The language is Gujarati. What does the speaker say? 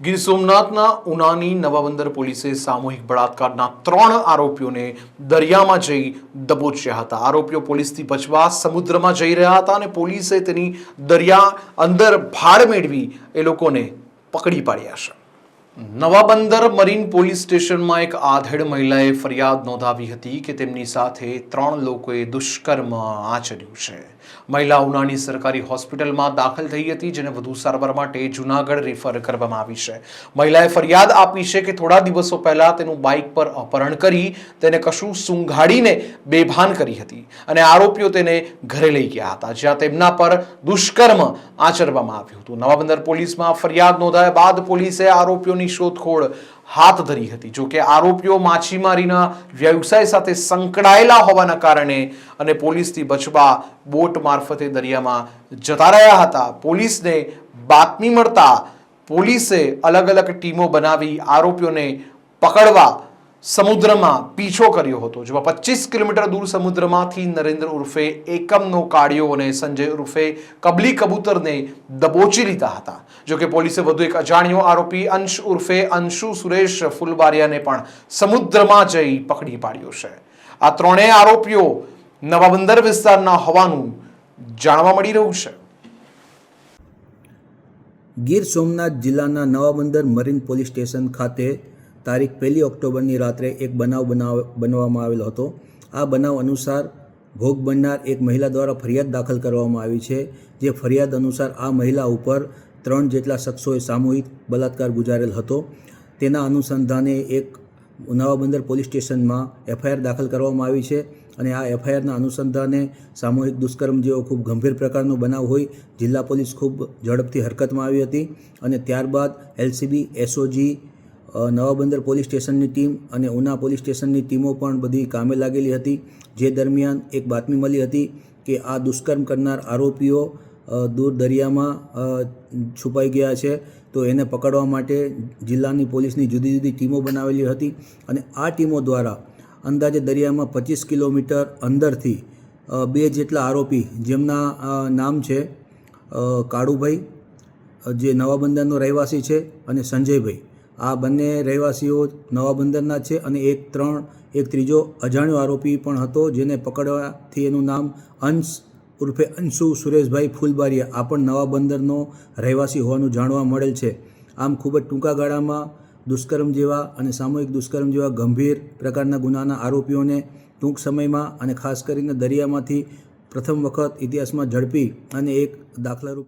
ગીર સોમનાથના ઉનાની નવાબંદર પોલીસે સામૂહિક બળાત્કારના ત્રણ આરોપીઓને દરિયામાં જઈ દબોચ્યા હતા. આરોપીઓ પોલીસથી બચવા સમુદ્રમાં જઈ રહ્યા હતા અને પોલીસે તેની દરિયા અંદર ભાડ મેળવી એ લોકોને પકડી પાડ્યા છે. નવાબંદર મરીન પોલીસ સ્ટેશનમાં એક આધેડ મહિલાએ ફરિયાદ નોંધાવી હતી કે તેમની સાથે ત્રણ લોકોએ દુષ્કર્મ આચર્યું છે. મહિલા ઉનાની સરકારી હોસ્પિટલમાં દાખલ થઈ હતી, જેને વધુ સારવાર માટે જુનાગઢ રેફર કરવામાં આવી છે. મહિલાએ ફરિયાદ આપી છે કે થોડા દિવસો પહેલા તેનું બાઇક પર અપહરણ કરી તેને કશું સૂંઘાડીને બેભાન કરી હતી અને આરોપીઓ તેને ઘરે લઈ ગયા હતા, જ્યાં તેમના પર દુષ્કર્મ આચરવામાં આવ્યું હતું. નવાબંદર પોલીસમાં ફરિયાદ નોંધાયા બાદ પોલીસે આરોપીઓની શોધખોળ હાથ ધરી હતી. જો કે આરોપીઓ માછીમારીના વ્યવસાય સાથે સંકળાયેલા હોવાના કારણે અને પોલીસથી બચવા બોટ મારફતે દરિયામાં જતા રહ્યા હતા. પોલીસને બાતમી મળતા પોલીસે અલગ અલગ ટીમો બનાવી આરોપીઓને પકડવા સમુદ્રમાં પીછો કર્યો હતો. જેમાં પચીસ કિલોમીટર દૂર સમુદ્રમાંથી નરેન્દ્ર ઉર્ફે એકમનો કાઢ્યો અને સંજય ઉર્ફે કબલી કબૂતરને દબોચી લીધા હતા. જોકે પોલીસે વધુ એક અજાણ્યો આરોપી અંશ ઉર્ફે અંશુ સુરેશ ફુલબારિયાને પણ સમુદ્રમાં જઈ પકડી પાડ્યો છે. આ ત્રણેય આરોપીઓ નવાબંદર વિસ્તારના હોવાનું જાણવા મળી રહ્યું છે. ગીર સોમનાથ જિલ્લાના નવાબંદર મરીન પોલીસ સ્ટેશન ખાતે તારીખ પહેલી ઓક્ટોબરની રાત્રે એક બનાવ બનાવ બનવામાં આવેલો હતો. આ બનાવ અનુસાર ભોગ બનનાર એક મહિલા દ્વારા ફરિયાદ દાખલ કરવામાં આવી છે, જે ફરિયાદ અનુસાર આ મહિલા ઉપર ત્રણ જેટલા શખ્સોએ સામૂહિક બલાત્કાર ગુજારેલ હતો. તેના અનુસંધાને એક નવાબંદર પોલીસ સ્ટેશનમાં એફઆઈઆર દાખલ કરવામાં આવી છે અને આ એફઆઈઆરના અનુસંધાને સામૂહિક દુષ્કર્મ જેવો ખૂબ ગંભીર પ્રકારનો બનાવ હોય જિલ્લા પોલીસ ખૂબ ઝડપથી હરકતમાં આવી હતી અને ત્યારબાદ એલસીબી, એસઓજી અ, નવાબંદર પોલીસ સ્ટેશનની ટીમ અને ઉના પોલીસ સ્ટેશનની ટીમો પણ બધી કામે લાગેલી હતી. જે દરમિયાન એક બાતમી મળી હતી કે આ દુષ્કર્મ કરનાર આરોપીઓ દૂર દરિયામાં છુપાઈ ગયા છે. તો એને પકડવા માટે જિલ્લાની પોલીસની જુદી જુદી ટીમો બનાવેલી હતી અને આ ટીમો દ્વારા અંદાજે દરિયામાં પચીસ કિલોમીટર અંદરથી બે જેટલા આરોપી જેમના નામ છે કાળુભાઈ જે નવાબંદરનો રહેવાસી છે અને સંજયભાઈ. આ બંને રહેવાસીઓ નવા બંદરના છે અને એક ત્રણ, એક ત્રીજો અજાણ્યો આરોપી પણ હતો જેને પકડવાથી એનું નામ અંશ ઉર્ફે અંશુ સુરેશભાઈ ફૂલબારીયા, આ પણ નવાબંદરનો રહેવાસી હોવાનું જાણવા મળેલ છે. આમ ખૂબ જ ટૂંકા ગાળામાં દુષ્કર્મ જેવા અને સામૂહિક દુષ્કર્મ જેવા ગંભીર પ્રકારના ગુનાના આરોપીઓને ટૂંક સમયમાં અને ખાસ કરીને દરિયામાંથી પ્રથમ વખત ઇતિહાસમાં ઝડપી અને એક દાખલારૂપ